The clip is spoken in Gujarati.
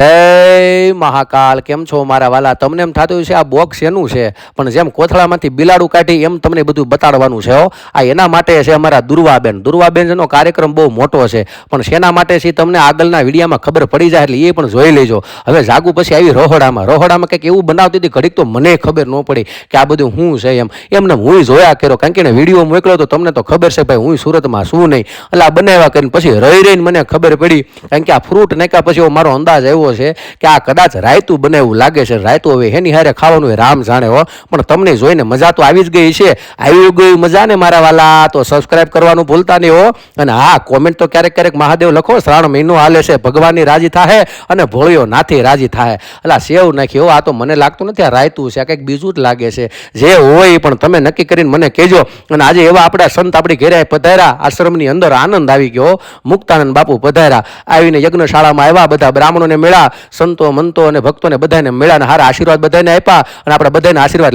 Hey. મહાકાલ, કેમ છો મારા વાલા? તમને એમ થતું છે આ બોક્સ એનું છે, પણ જેમ કોથળામાંથી બિલાડું કાઢી એમ તમને બધું બતાડવાનું છે હો. આ એના માટે છે અમારા દુર્વાબેન. દુર્વાબેનનો કાર્યક્રમ બહુ મોટો છે, પણ શેના માટે છે તમને આગળના વિડીયામાં ખબર પડી જાય એટલે એ પણ જોઈ લેજો. હવે જાગુ પછી આવી રોહડામાં. રોહડામાં કંઈક એવું બનાવતી હતી, ઘડીક તો મને ખબર ન પડી કે આ બધું શું છે એમ. એમને હું જોયા કર્યો, કારણ કે એને વીડિયો મોકલ્યો તો તમને તો ખબર છે ભાઈ, હું સુરતમાં શું નહીં. એટલે આ બનાવ્યા કરીને પછી રહી રહીને મને ખબર પડી, કારણ કે આ ફ્રૂટ નાખ્યા પછી એવો મારો અંદાજ આવ્યો છે કે આ કદાચ રાયતું બનાવ્યું લાગે છે. રાયતું હવે એની હારે ખાવાનું રામ જાણે હો. પણ તમને જોઈને મજા તો આવી જ ગઈ છે. આવી ગઈ મજા ને મારા વાલા. તો સબસ્ક્રાઇબ કરવાનું ભૂલતા નહીં હો. અને હા કોમેન્ટ તો ક્યારેક ક્યારેક મહાદેવ લખો. શ્રાવણ મહિનો હાલે છે. ભગવાનની રાજી થાય અને ભોળિયો નાથી રાજી થાય એટલે સેવ નાખી હો. આ તો મને લાગતું નથી આ રાયતું છે. કંઈક બીજું જ લાગે છે. જે હોય પણ તમે નક્કી કરીને મને કહેજો. અને આજે એવા આપણા સંત આપણી ઘેરે પધાર્યા. આશ્રમની અંદર આનંદ આવી ગયો. મુક્તાનંદ બાપુ પધાર્યા. આવીને યજ્ઞશાળામાં આવ્યા. બધા બ્રાહ્મણોને મેળા સંતો મંતો અને ભક્તોને બધાને મેળાના હારા આશીર્વાદ બધાને આપ્યા અને આપણા બધાને આશીર્વાદ